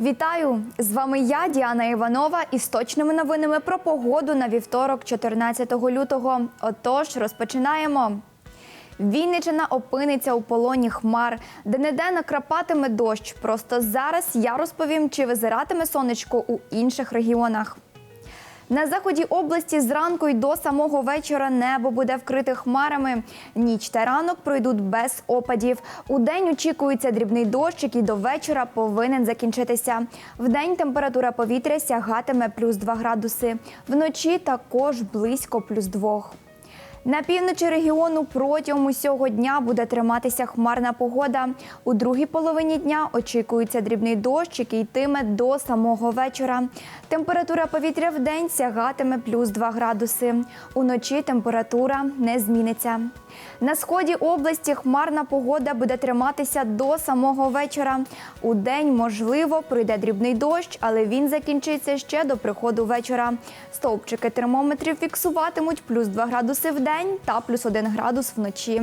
Вітаю! З вами я, Діана Іванова, із точними новинами про погоду на вівторок, 14 лютого. Отож, розпочинаємо. Вінничина опиниться у полоні хмар, де неде накрапатиме дощ. Просто зараз я розповім, чи визиратиме сонечко у інших регіонах. На заході області зранку й до самого вечора небо буде вкрите хмарами. Ніч та ранок пройдуть без опадів. У день очікується дрібний дощ, який до вечора повинен закінчитися. В день температура повітря сягатиме плюс 2 градуси. Вночі також близько плюс 2. На півночі регіону протягом усього дня буде триматися хмарна погода. У другій половині дня очікується дрібний дощ, який йтиме до самого вечора. Температура повітря в день сягатиме плюс 2 градуси. Уночі температура не зміниться. На сході області хмарна погода буде триматися до самого вечора. У день, можливо, прийде дрібний дощ, але він закінчиться ще до приходу вечора. Стовпчики термометрів фіксуватимуть плюс 2 градуси в день та плюс 1 градус вночі.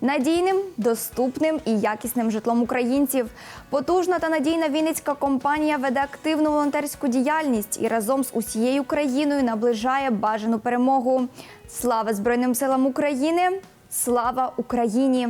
надійним, доступним і якісним житлом українців. Потужна та надійна вінницька компанія веде активну волонтерську діяльність і разом з усією країною наближає бажану перемогу. Слава Збройним силам України! Слава Україні!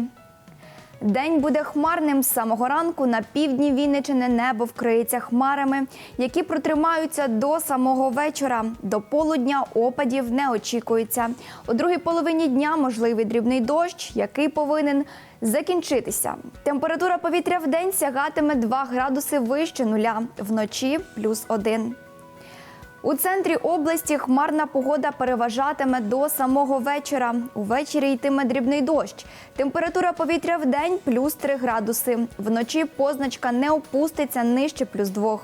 День буде хмарним з самого ранку. На півдні Вінничини небо вкриється хмарами, які протримаються до самого вечора. До полудня опадів не очікується. У другій половині дня можливий дрібний дощ, який повинен закінчитися. Температура повітря в день сягатиме 2 градуси вище нуля, вночі плюс 1. У центрі області хмарна погода переважатиме до самого вечора. Увечері йтиме дрібний дощ. Температура повітря в день плюс 3 градуси. Вночі позначка не опуститься нижче плюс 2.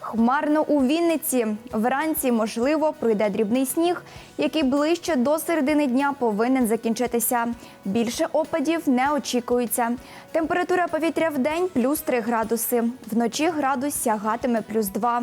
Хмарно у Вінниці. Вранці, можливо, прийде дрібний сніг, який ближче до середини дня повинен закінчитися. Більше опадів не очікується. Температура повітря в день плюс 3 градуси. Вночі градус сягатиме плюс 2.